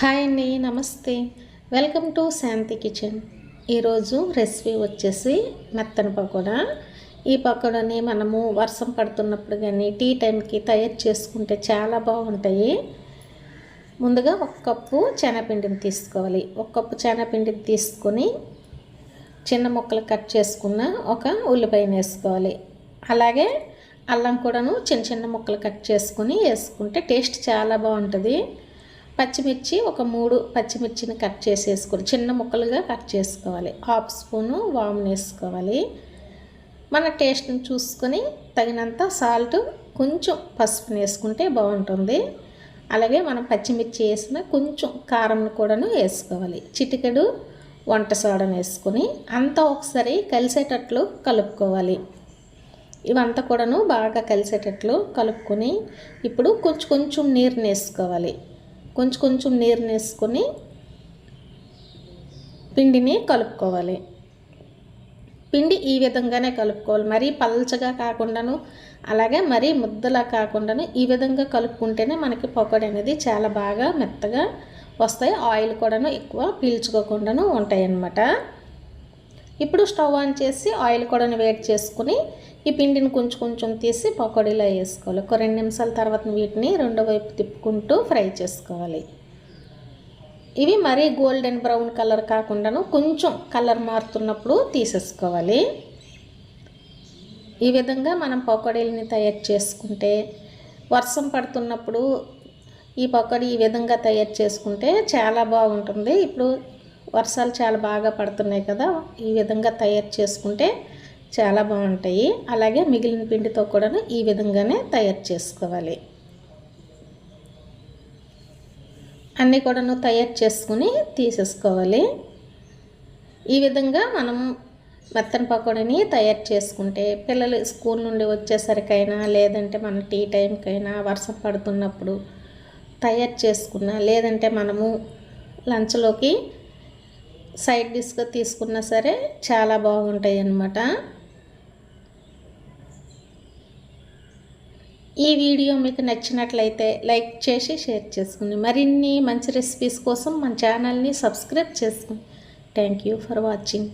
Hi అండి నమస్తే. Welcome to Shanti kitchen. ఈరోజు రెసిపీ వచ్చేసి మెత్తని పకోడా. ఈ పకోడాని మనము వర్షం పడుతున్నప్పుడు కానీ టీ టైంకి తయారు చేసుకుంటే చాలా బాగుంటాయి. ముందుగా ఒక కప్పు శనగపిండిని తీసుకోవాలి. ఒక కప్పు శనగపిండిని తీసుకొని చిన్న ముక్కలు కట్ చేసుకున్న ఒక ఉల్లిపాయను వేసుకోవాలి. అలాగే అల్లం కూడాను చిన్న చిన్న ముక్కలు కట్ చేసుకుని వేసుకుంటే టేస్ట్ చాలా బాగుంటుంది. పచ్చిమిర్చి ఒక మూడు పచ్చిమిర్చిని కట్ చేసేసుకోవాలి. చిన్న ముక్కలుగా కట్ చేసుకోవాలి. హాఫ్ స్పూను వామ్ వేసుకోవాలి. మన టేస్ట్ని చూసుకొని తగినంత సాల్ట్ కొంచెం పసుపు వేసుకుంటే బాగుంటుంది. అలాగే మనం పచ్చిమిర్చి వేసిన కొంచెం కారం కూడాను వేసుకోవాలి. చిటికెడు వంట సోడను వేసుకొని అంతా ఒకసారి కలిసేటట్లు కలుపుకోవాలి. ఇవంతా కూడాను బాగా కలిసేటట్లు కలుపుకొని ఇప్పుడు కొంచెం కొంచెం నీరుని వేసుకోవాలి. కొంచెం కొంచెం నీరుని వేసుకొని పిండిని కలుపుకోవాలి. పిండి ఈ విధంగానే కలుపుకోవాలి. మరీ పల్చగా కాకుండాను అలాగే మరీ ముద్దలా కాకుండాను ఈ విధంగా కలుపుకుంటేనే మనకి పకోడీ అనేది చాలా బాగా మెత్తగా వస్తాయి. ఆయిల్ కూడాను ఎక్కువ పీల్చుకోకుండాను ఉంటాయి అన్నమాట ఇప్పుడు స్టవ్ ఆన్ చేసి ఆయిల్ కూడా వేడి చేసుకుని ఈ పిండిని కొంచెం కొంచెం తీసి పకోడీలో వేసుకోవాలి. ఒక రెండు నిమిషాల తర్వాత వీటిని రెండో వైపు తిప్పుకుంటూ ఫ్రై చేసుకోవాలి. ఇవి మరీ గోల్డెన్ బ్రౌన్ కలర్ కాకుండాను కొంచెం కలర్ మారుతున్నప్పుడు తీసేసుకోవాలి. ఈ విధంగా మనం పకోడీలని తయారు చేసుకుంటే వర్షం పడుతున్నప్పుడు ఈ పకోడీ ఈ విధంగా తయారు చేసుకుంటే చాలా బాగుంటుంది. ఇప్పుడు వర్షాలు చాలా బాగా పడుతున్నాయి కదా ఈ విధంగా తయారు చేసుకుంటే చాలా బాగుంటాయి. అలాగే మిగిలిన పిండితో కూడా ఈ విధంగానే తయారు చేసుకోవాలి. అన్నీ కూడాను తయారు చేసుకుని తీసేసుకోవాలి. ఈ విధంగా మనం మెత్తని పకోడీని తయారు చేసుకుంటే పిల్లలు స్కూల్ నుండి వచ్చేసరికైనా లేదంటే మన టీ టైంకైనా వర్షం పడుతున్నప్పుడు తయారు చేసుకున్న లేదంటే మనము లంచ్లోకి సైడ్ డిష్గా తీసుకున్నా సరే చాలా బాగుంటాయి అన్నమాట ఈ వీడియో మీకు నచ్చినట్లయితే లైక్ చేసి షేర్ చేసుకుని మరిన్ని మంచి రెసిపీస్ కోసం మన ఛానల్ని సబ్స్క్రైబ్ చేసుకుని. Thank you for watching.